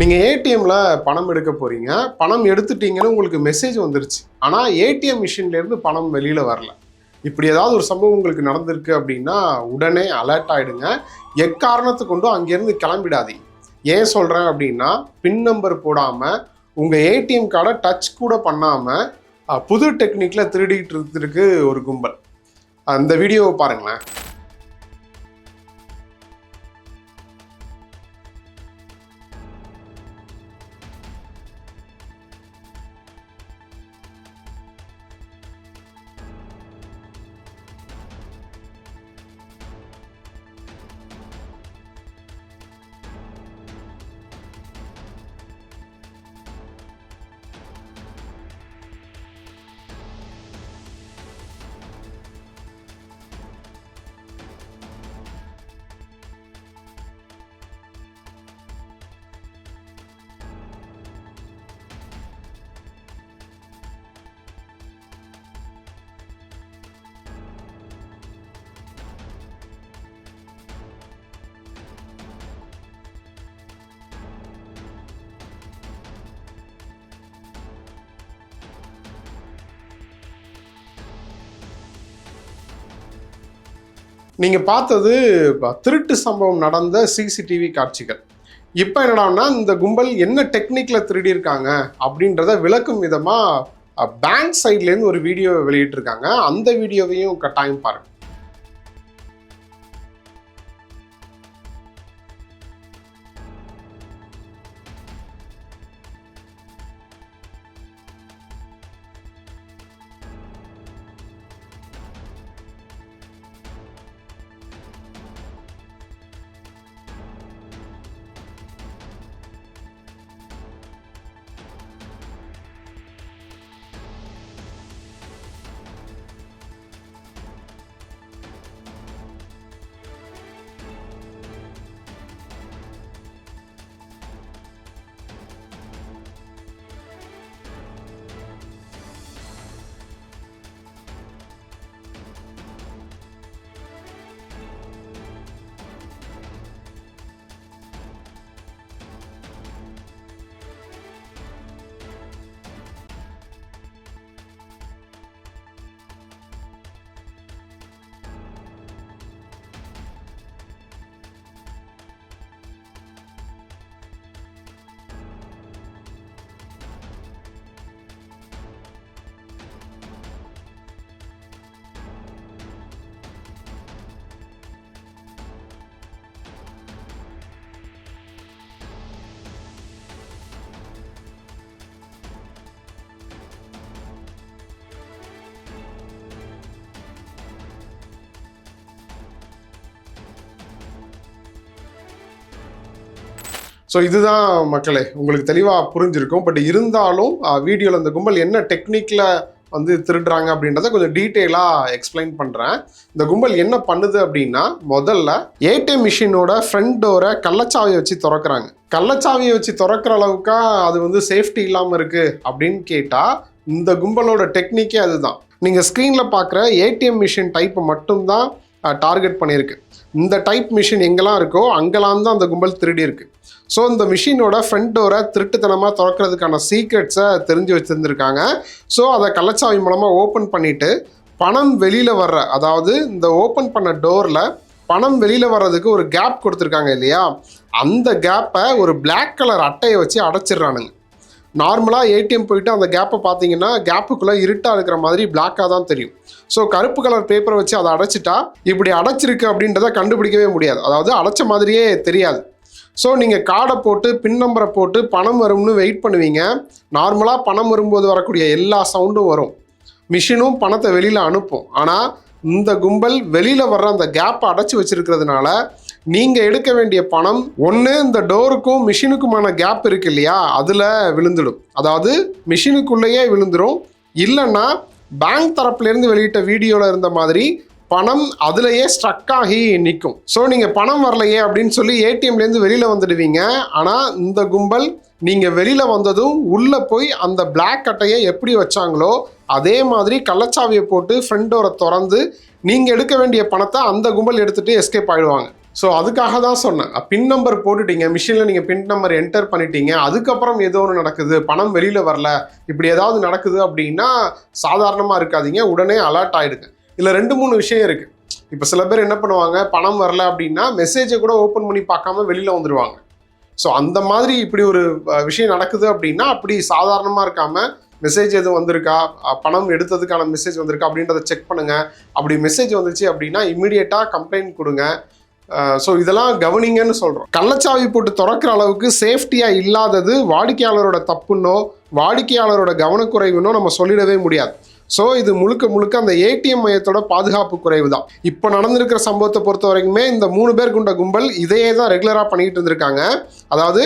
நீங்கள் ஏடிஎம்ல பணம் எடுக்க போகிறீங்க பணம் எடுத்துட்டீங்கன்னு உங்களுக்கு மெசேஜ் வந்துருச்சு. ஆனால் ஏடிஎம் மிஷின்லேருந்து பணம் வெளியில் வரல. இப்படி ஏதாவது ஒரு சம்பவம் உங்களுக்கு நடந்திருக்கு அப்படின்னா உடனே அலர்ட் ஆகிடுங்க எக்காரணத்தை கொண்டும் அங்கேருந்து கிளம்பிடாதீங்க. ஏன் சொல்கிறேன் அப்படின்னா பின் நம்பர் போடாமல் உங்கள் ஏடிஎம் கார்டை டச் கூட பண்ணாமல் புது டெக்னிக்கில் திருடிக்கிட்டு இருக்கிறதுக்கு ஒரு கும்பல். அந்த வீடியோவை பாருங்களேன். நீங்கள் பார்த்தது திருட்டு சம்பவம் நடந்த சிசிடிவி காட்சிகள். இப்போ என்னடான்னா இந்த கும்பல் என்ன டெக்னிக்கில் திருடியிருக்காங்க அப்படின்றத விளக்கும் விதமாக பேங்க் சைட்லேருந்து ஒரு வீடியோ வெளியிட்டிருக்காங்க. அந்த வீடியோவையும் கட்டாயம் பாருங்கள் ஸோ இதுதான் மக்களே உங்களுக்கு தெளிவாக புரிஞ்சிருக்கும். பட் இருந்தாலும் வீடியோவில் இந்த கும்பல் என்ன டெக்னிக்கில் வந்து திருடுறாங்க அப்படின்றத கொஞ்சம் டீட்டெயிலாக எக்ஸ்பிளைன் பண்ணுறேன் இந்த கும்பல் என்ன பண்ணுது அப்படின்னா முதல்ல ஏடிஎம் மிஷினோட ஃப்ரண்ட் டோரை கள்ளச்சாவியை வச்சு திறக்கிறாங்க. கள்ளச்சாவியை வச்சு திறக்கிற அளவுக்கா அது வந்து சேஃப்டி இல்லாமல் இருக்குது அப்படின்னு கேட்டால் இந்த கும்பலோட டெக்னிக்கே அதுதான். நீங்கள் ஸ்க்ரீனில் பார்க்குற ஏடிஎம் மிஷின் டைப்பை மட்டும்தான் டார்கெட் பண்ணியிருக்கு. இந்த டைப் மிஷின் எங்கெல்லாம் இருக்கோ அங்கெல்லாம் தான் அந்த கும்பல் திருடி இருக்கு. ஸோ இந்த மிஷினோட ஃப்ரண்ட் டோரை திருட்டுத்தனமாக திறக்கிறதுக்கான சீக்ரெட்ஸை தெரிஞ்சு வச்சுருந்துருக்காங்க. ஸோ அதை கள்ளச்சாவி மூலமாக ஓப்பன் பண்ணிவிட்டு பணம் வெளியில் வர்ற அதாவது இந்த ஓப்பன் பண்ண டோரில் பணம் வெளியில் வர்றதுக்கு ஒரு கேப் கொடுத்துருக்காங்க இல்லையா? அந்த கேப்பை ஒரு பிளாக் கலர் அட்டையை வச்சு அடைச்சிடுறானுங்க. நார்மலாக ஏடிஎம் போயிட்டு அந்த கேப்பை பார்த்தீங்கன்னா கேப்புக்குள்ளே இருட்டாக இருக்கிற மாதிரி பிளாக்காக தான் தெரியும். ஸோ கருப்பு கலர் பேப்பரை வச்சு அதை அடைச்சிட்டா இப்படி அடைச்சிருக்கு அப்படின்றத கண்டுபிடிக்கவே முடியாது. அதாவது அடைச்ச மாதிரியே தெரியாது. ஸோ நீங்கள் கார்டை போட்டு பின் நம்பரை போட்டு பணம் வரும்னு வெயிட் பண்ணுவீங்க. நார்மலாக பணம் வரும்போது வரக்கூடிய எல்லா சவுண்டும் வரும். மிஷினும் பணத்தை வெளியில் அனுப்பும். ஆனால் இந்த கும்பல் வெளியில் வர்ற அந்த கேப்பை அடைச்சி வச்சிருக்கிறதுனால நீங்கள் எடுக்க வேண்டிய பணம் ஒன்று இந்த டோருக்கும் மிஷினுக்குமான கேப் இருக்கு இல்லையா? அதில் விழுந்துடும். அதாவது மிஷினுக்குள்ளேயே விழுந்துடும் இல்லைன்னா பேங்க் தரப்புலேருந்து வெளியிட்ட வீடியோவில் இருந்த மாதிரி பணம் அதுலயே ஸ்ட்ரக் ஆகி நிற்கும் ஸோ நீங்கள் பணம் வரலையே அப்படின்னு சொல்லி ஏடிஎம்லேருந்து வெளியில் வந்துடுவீங்க. ஆனால் இந்த கும்பல் நீங்கள் வெளியில் வந்ததும் உள்ளே போய் அந்த பிளாக் அட்டையை எப்படி வச்சாங்களோ அதே மாதிரி கள்ளச்சாவியை போட்டு ஃப்ரெண்டோரை திறந்து நீங்கள் எடுக்க வேண்டிய பணத்தை அந்த கும்பல் எடுத்துகிட்டு எஸ்கேப் ஆயிடுவாங்க. ஸோ அதுக்காக தான் சொன்னேன் பின் நம்பர் போட்டுட்டீங்க. மிஷினில் நீங்கள் பின் நம்பர் என்டர் பண்ணிட்டீங்க. அதுக்கப்புறம் ஏதோ ஒன்று நடக்குது. பணம் வெளியில் வரல. இப்படி ஏதாவது நடக்குது அப்படின்னா சாதாரணமாக இருக்காதீங்க. உடனே அலர்ட் ஆகிடுங்க இதில் ரெண்டு மூணு விஷயம் இருக்குது இப்போ சில பேர் என்ன பண்ணுவாங்க? பணம் வரல அப்படின்னா மெசேஜை கூட ஓப்பன் பண்ணி பார்க்காம வெளியில் வந்துடுவாங்க ஸோ அந்த மாதிரி இப்படி ஒரு விஷயம் நடக்குது அப்படின்னா அப்படி சாதாரணமாக இருக்காம மெசேஜ் எதுவும் வந்திருக்கா? பணம் எடுத்ததுக்கான மெசேஜ் வந்திருக்கா? அப்படின்றத செக் பண்ணுங்கள் அப்படி மெசேஜ் வந்துச்சு அப்படின்னா இமீடியட்டாக கம்ப்ளைண்ட் கொடுங்க. ஸோ இதெல்லாம் கவனிங்கன்னு சொல்கிறோம் கள்ளச்சாவி போட்டு திறக்கிற அளவுக்கு சேஃப்டியாக இல்லாதது வாடிக்கையாளரோட தப்புன்னோ வாடிக்கையாளரோட கவனக்குறைவுன்னோ நம்ம சொல்லிடவே முடியாது. ஸோ இது முழுக்க முழுக்க அந்த ஏடிஎம் மையத்தோட பாதுகாப்பு குறைவு தான் இப்போ நடந்திருக்கிற சம்பவத்தை பொறுத்த வரைக்குமே இந்த மூணு பேர் கொண்ட கும்பல் இதையே தான் ரெகுலராக பண்ணிகிட்டு இருந்திருக்காங்க. அதாவது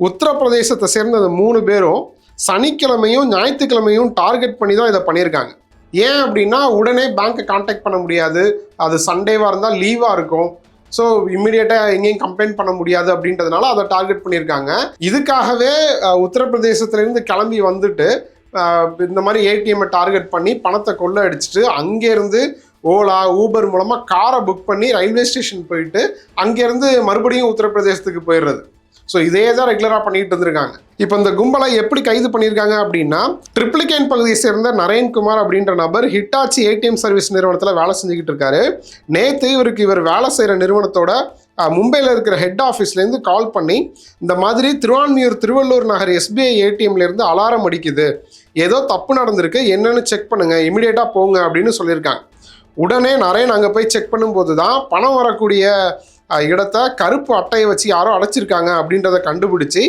உத்தரப்பிரதேசத்தை சேர்ந்த அந்த மூணு பேரும் சனிக்கிழமையும் ஞாயிற்றுக்கிழமையும் டார்கெட் பண்ணி தான் இதை பண்ணியிருக்காங்க. ஏன் அப்படின்னா உடனே பேங்க்கை காண்டாக்ட் பண்ண முடியாது. அது சண்டேவாக இருந்தால் லீவாக இருக்கும். ஸோ இம்மிடியேட்டாக எங்கேயும் கம்ப்ளைண்ட் பண்ண முடியாது அப்படின்றதுனால அதை டார்கெட் பண்ணியிருக்காங்க. இதுக்காகவே உத்தரப்பிரதேசத்துலேருந்து கிளம்பி வந்துட்டு இந்த மாதிரி ஏடிஎம்மை டார்கெட் பண்ணி பணத்தை கொள்ள அடிச்சுட்டு அங்கேருந்து ஓலா ஊபர் மூலமாக காரை புக் பண்ணி ரயில்வே ஸ்டேஷன் போயிட்டு அங்கேருந்து மறுபடியும் உத்தரப்பிரதேசத்துக்கு போயிடுறது. ஸோ இதே தான் ரெகுலராக பண்ணிட்டு இருந்திருக்காங்க. இப்போ இந்த கும்பலை எப்படி கைது பண்ணியிருக்காங்க அப்படின்னா ட்ரிப்ளிகேன் பகுதியை சேர்ந்த நரேன்குமார் அப்படின்ற நபர் ஹிட்டாச்சி ஏடிஎம் சர்வீஸ் நிறுவனத்தில் வேலை செஞ்சுக்கிட்டு இருக்காரு. நேற்று இவருக்கு இவர் வேலை செய்கிற நிறுவனத்தோட மும்பையில் இருக்கிற ஹெட் ஆஃபீஸ்லேருந்து கால் பண்ணி இந்த மாதிரி திருவான்மியூர் திருவள்ளூர் நகர் எஸ்பிஐ ஏடிஎம்லேருந்து அலாரம் அடிக்குது. ஏதோ தப்பு நடந்திருக்கு என்னன்னு செக் பண்ணுங்கள் இமிடியேட்டாக போங்க அப்படின்னு சொல்லியிருக்காங்க. உடனே நரேன் அங்கே போய் செக் பண்ணும்போது தான் பணம் வரக்கூடிய இடத்த கருப்பு அட்டையை வச்சு யாரோ அடைச்சிருக்காங்க அப்படின்றத கண்டுபிடிச்சி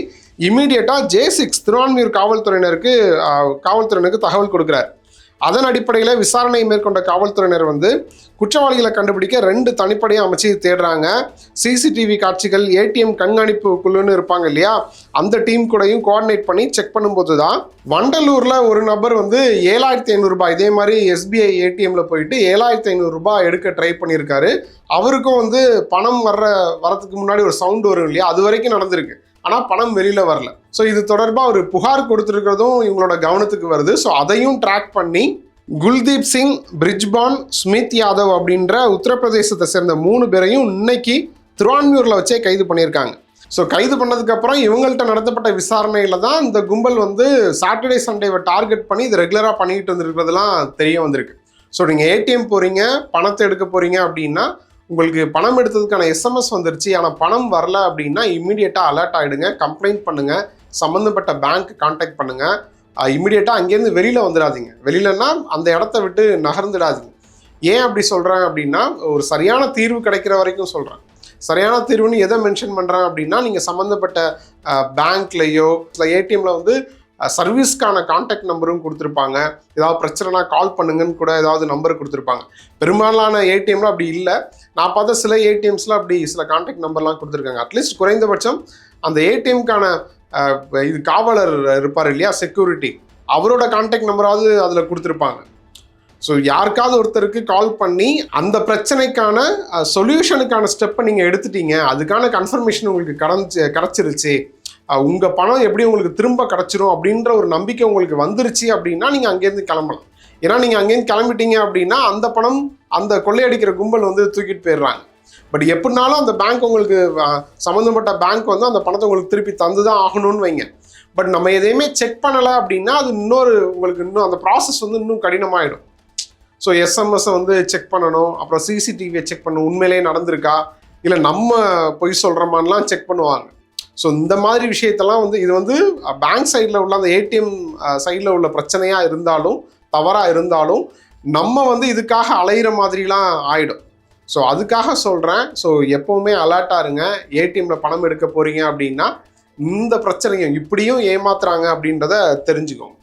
இமீடியட்டாக ஜே சிக்ஸ் திருவான்மியூர் காவல்துறையினருக்கு காவல்துறையினருக்கு தகவல் கொடுக்குறாரு. அதன் அடிப்படையில் விசாரணை மேற்கொண்ட காவல்துறையினர் வந்து குற்றவாளிகளை கண்டுபிடிக்க ரெண்டு தனிப்படையும் அமைச்சு தேடுறாங்க. சிசிடிவி காட்சிகள் ஏடிஎம் கண்காணிப்பு குழுன்னு இருப்பாங்க இல்லையா? அந்த டீம் கூடயும் கோஆர்டினேட் பண்ணி செக் பண்ணும்போது தான் வண்டலூரில் ஒரு நபர் வந்து ஏழாயிரத்தி ஐநூறுரூபா இதே மாதிரி எஸ்பிஐ ஏடிஎம்ல போயிட்டு ஏழாயிரத்தி ஐநூறுரூபா எடுக்க ட்ரை பண்ணியிருக்காரு. அவருக்கும் வந்து பணம் வர்ற வரதுக்கு முன்னாடி ஒரு சவுண்ட் வரும் இல்லையா? அது வரைக்கும் நடந்திருக்கு. ஆனால் பணம் வெளியில் வரல. ஸோ இது தொடர்பாக அவர் புகார் கொடுத்துருக்கிறதும் இவங்களோட கவனத்துக்கு வருது. ஸோ அதையும் ட்ராக் பண்ணி குல்தீப் சிங் பிரிஜ்பான் ஸ்மித் யாதவ் அப்படின்ற உத்தரப்பிரதேசத்தை சேர்ந்த மூணு பேரையும் இன்னைக்கு திருவான்மியூரில் வச்சே கைது பண்ணியிருக்காங்க. ஸோ கைது பண்ணதுக்கப்புறம் இவங்கள்ட்ட நடத்தப்பட்ட விசாரணையில் தான் இந்த கும்பல் வந்து சாட்டர்டே சண்டேவை டார்கெட் பண்ணி இது ரெகுலராக பண்ணிக்கிட்டு வந்துருக்கிறதுலாம் தெரிய வந்திருக்கு. ஸோ நீங்கள் ஏடிஎம் போகிறீங்க பணத்தை எடுக்க போகிறீங்க அப்படின்னா உங்களுக்கு பணம் எடுத்ததுக்கான எஸ்எம்எஸ் வந்துருச்சு. ஆனால் பணம் வரல அப்படின்னா இம்மிடியேட்டாக அலர்ட் ஆகிடுங்க கம்ப்ளைண்ட் பண்ணுங்கள் சம்மந்தப்பட்ட பேங்க் காண்டாக்ட் பண்ணுங்கள் இம்மிடியேட்டாக அங்கேருந்து வெளியில் வந்துடாதீங்க. வெளியிலன்னா அந்த இடத்த விட்டு நகர்ந்துடாதீங்க. ஏன் அப்படி சொல்கிறேன் அப்படின்னா ஒரு சரியான தீர்வு கிடைக்கிற வரைக்கும் சொல்கிறேன் சரியான தீர்வுன்னு எதை மென்ஷன் பண்ணுறேன் அப்படின்னா நீங்கள் சம்மந்தப்பட்ட பேங்க்லேயோ இல்லை ஏடிஎம்மில் வந்து சர்வீஸ்க்கான காண்டாக்ட் நம்பரும் கொடுத்துருப்பாங்க. ஏதாவது பிரச்சனைனா கால் பண்ணுங்கன்னு கூட ஏதாவது நம்பர் கொடுத்துருப்பாங்க. பெரும்பாலான ஏடிஎம்ல அப்படி இல்லை. நான் பார்த்த சில ஏடிஎம்ஸில் அப்படி சில காண்டாக்ட் நம்பர்லாம் கொடுத்துருக்காங்க. அட்லீஸ்ட் குறைந்தபட்சம் அந்த ஏடிஎம்க்கான இது காவலர் இருப்பார் இல்லையா செக்யூரிட்டி அவரோட காண்டாக்ட் நம்பராவது அதில் கொடுத்துருப்பாங்க. ஸோ யாருக்காவது ஒருத்தருக்கு கால் பண்ணி அந்த பிரச்சனைக்கான சொல்யூஷனுக்கான ஸ்டெப்பை நீங்கள் எடுத்துட்டீங்க. அதுக்கான கன்ஃபர்மேஷன் உங்களுக்கு கடந்து கிடச்சிருச்சு உங்கள் பணம் எப்படி உங்களுக்கு திரும்ப கிடச்சிரும் அப்படின்ற ஒரு நம்பிக்கை உங்களுக்கு வந்துருச்சு அப்படின்னா நீங்கள் அங்கேருந்து கிளம்பலாம். ஏன்னா நீங்கள் அங்கேருந்து கிளம்பிட்டீங்க அப்படின்னா அந்த பணம் அந்த கொள்ளையடிக்கிற கும்பல் வந்து தூக்கிட்டு போயிடுறாங்க. பட் எப்படினாலும் அந்த பேங்க் உங்களுக்கு சம்மந்தப்பட்ட பேங்க் வந்து அந்த பணத்தை உங்களுக்கு திருப்பி தந்து தான் ஆகணும்னு வைங்க. பட் நம்ம எதையுமே செக் பண்ணலை அப்படின்னா அது இன்னொரு உங்களுக்கு இன்னும் அந்த ப்ராசஸ் வந்து இன்னும் கடினமாயிடும். ஸோ எஸ்எம்எஸை வந்து செக் பண்ணணும் அப்புறம் சிசிடிவியை செக் பண்ணணும் உண்மையிலேயே நடந்திருக்கா? இல்லை நம்ம பொய் சொல்கிறோமான்லாம் செக் பண்ணுவாங்க. ஸோ இந்த மாதிரி விஷயத்தெல்லாம் வந்து இது வந்து பேங்க் சைடில் உள்ள அந்த ஏடிஎம் சைடில் உள்ள பிரச்சனையாக இருந்தாலும் தவறாக இருந்தாலும் நம்ம வந்து இதுக்காக அலையிற மாதிரிலாம் ஆகிடும் ஸோ அதுக்காக சொல்கிறேன் ஸோ எப்போவுமே அலர்ட்டாக இருங்க. ஏடிஎம்மில் பணம் எடுக்க போகிறீங்க அப்படின்னா இந்த பிரச்சனையும் இப்படியும் ஏமாத்துறாங்க அப்படின்றத தெரிஞ்சுக்கோங்க.